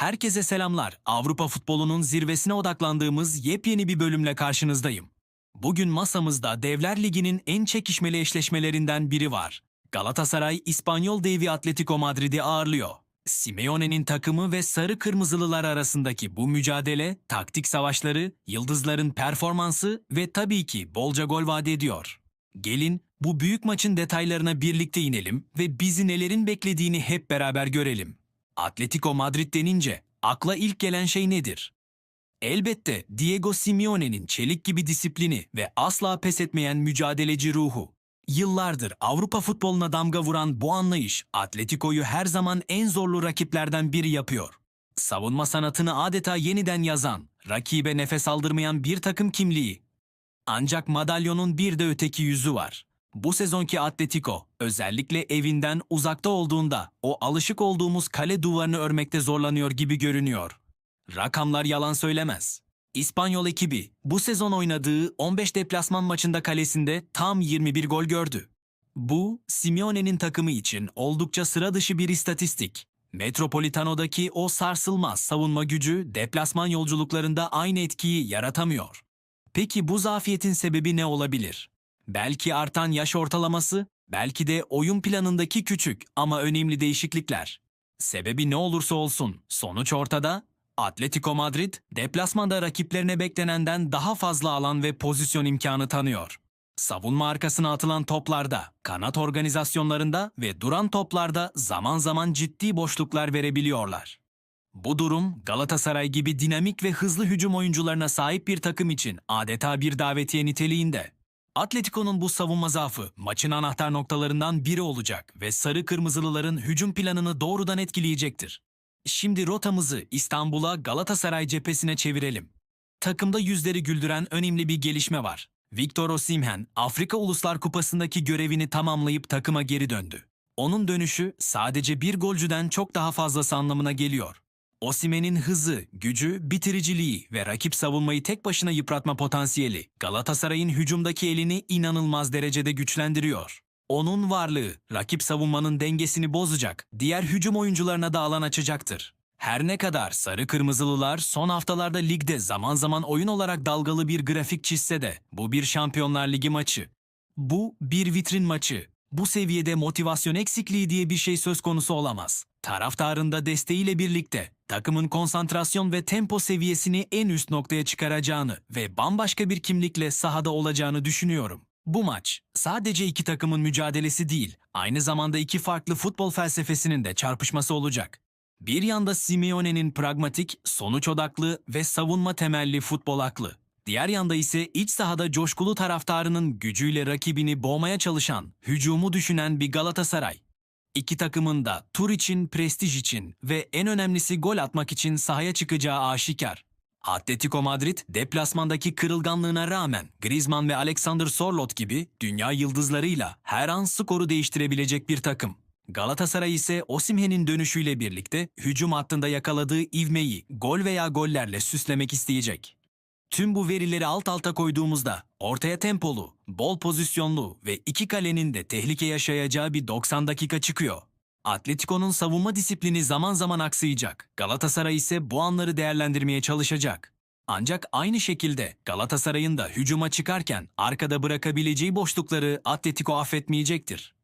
Herkese selamlar. Avrupa futbolunun zirvesine odaklandığımız yepyeni bir bölümle karşınızdayım. Bugün masamızda Devler Ligi'nin en çekişmeli eşleşmelerinden biri var. Galatasaray İspanyol devi Atletico Madrid'i ağırlıyor. Simeone'nin takımı ve sarı kırmızılılar arasındaki bu mücadele, taktik savaşları, yıldızların performansı ve tabii ki bolca gol vaat ediyor. Gelin bu büyük maçın detaylarına birlikte inelim ve bizi nelerin beklediğini hep beraber görelim. Atletico Madrid denince akla ilk gelen şey nedir? Elbette Diego Simeone'nin çelik gibi disiplini ve asla pes etmeyen mücadeleci ruhu. Yıllardır Avrupa futboluna damga vuran bu anlayış Atletico'yu her zaman en zorlu rakiplerden biri yapıyor. Savunma sanatını adeta yeniden yazan, rakibe nefes aldırmayan bir takım kimliği. Ancak madalyonun bir de öteki yüzü var. Bu sezonki Atletico özellikle evinden uzakta olduğunda o alışık olduğumuz kale duvarını örmekte zorlanıyor gibi görünüyor. Rakamlar yalan söylemez. İspanyol ekibi bu sezon oynadığı 15 deplasman maçında kalesinde tam 21 gol gördü. Bu Simeone'nin takımı için oldukça sıra dışı bir istatistik. Metropolitano'daki o sarsılmaz savunma gücü deplasman yolculuklarında aynı etkiyi yaratamıyor. Peki bu zafiyetin sebebi ne olabilir? Belki artan yaş ortalaması, belki de oyun planındaki küçük ama önemli değişiklikler. Sebebi ne olursa olsun, sonuç ortada. Atletico Madrid, deplasmanda rakiplerine beklenenden daha fazla alan ve pozisyon imkanı tanıyor. Savunma arkasına atılan toplarda, kanat organizasyonlarında ve duran toplarda zaman zaman ciddi boşluklar verebiliyorlar. Bu durum Galatasaray gibi dinamik ve hızlı hücum oyuncularına sahip bir takım için adeta bir davetiye niteliğinde. Atletico'nun bu savunma zaafı maçın anahtar noktalarından biri olacak ve sarı kırmızılıların hücum planını doğrudan etkileyecektir. Şimdi rotamızı İstanbul'a Galatasaray cephesine çevirelim. Takımda yüzleri güldüren önemli bir gelişme var. Victor Osimhen, Afrika Uluslar Kupası'ndaki görevini tamamlayıp takıma geri döndü. Onun dönüşü sadece bir golcüden çok daha fazlası anlamına geliyor. Osimhen'in hızı, gücü, bitiriciliği ve rakip savunmayı tek başına yıpratma potansiyeli Galatasaray'ın hücumdaki elini inanılmaz derecede güçlendiriyor. Onun varlığı rakip savunmanın dengesini bozacak, diğer hücum oyuncularına da alan açacaktır. Her ne kadar sarı kırmızılılar son haftalarda ligde zaman zaman oyun olarak dalgalı bir grafik çizse de bu bir Şampiyonlar Ligi maçı. Bu bir vitrin maçı. Bu seviyede motivasyon eksikliği diye bir şey söz konusu olamaz. Taraftarın da desteğiyle birlikte takımın konsantrasyon ve tempo seviyesini en üst noktaya çıkaracağını ve bambaşka bir kimlikle sahada olacağını düşünüyorum. Bu maç sadece iki takımın mücadelesi değil, aynı zamanda iki farklı futbol felsefesinin de çarpışması olacak. Bir yanda Simeone'nin pragmatik, sonuç odaklı ve savunma temelli futbol aklı. Diğer yanda ise iç sahada coşkulu taraftarının gücüyle rakibini boğmaya çalışan, hücumu düşünen bir Galatasaray. İki takımın da tur için, prestij için ve en önemlisi gol atmak için sahaya çıkacağı aşikar. Atletico Madrid deplasmandaki kırılganlığına rağmen Griezmann ve Alexander Sorloth gibi dünya yıldızlarıyla her an skoru değiştirebilecek bir takım. Galatasaray ise Osimhen'in dönüşüyle birlikte hücum hattında yakaladığı ivmeyi gol veya gollerle süslemek isteyecek. Tüm bu verileri alt alta koyduğumuzda ortaya tempolu, bol pozisyonlu ve iki kalenin de tehlike yaşayacağı bir 90 dakika çıkıyor. Atletico'nun savunma disiplini zaman zaman aksayacak. Galatasaray ise bu anları değerlendirmeye çalışacak. Ancak aynı şekilde Galatasaray'ın da hücuma çıkarken arkada bırakabileceği boşlukları Atletico affetmeyecektir.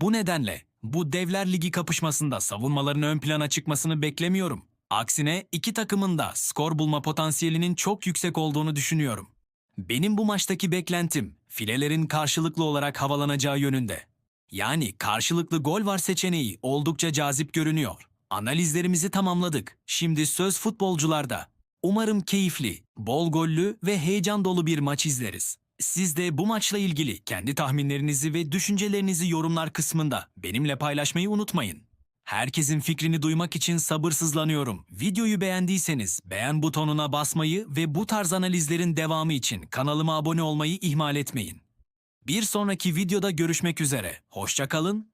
Bu nedenle bu Devler Ligi kapışmasında savunmaların ön plana çıkmasını beklemiyorum. Aksine iki takımın da skor bulma potansiyelinin çok yüksek olduğunu düşünüyorum. Benim bu maçtaki beklentim filelerin karşılıklı olarak havalanacağı yönünde. Yani karşılıklı gol var seçeneği oldukça cazip görünüyor. Analizlerimizi tamamladık. Şimdi söz futbolcularda. Umarım keyifli, bol gollü ve heyecan dolu bir maç izleriz. Siz de bu maçla ilgili kendi tahminlerinizi ve düşüncelerinizi yorumlar kısmında benimle paylaşmayı unutmayın. Herkesin fikrini duymak için sabırsızlanıyorum. Videoyu beğendiyseniz beğen butonuna basmayı ve bu tarz analizlerin devamı için kanalıma abone olmayı ihmal etmeyin. Bir sonraki videoda görüşmek üzere. Hoşça kalın,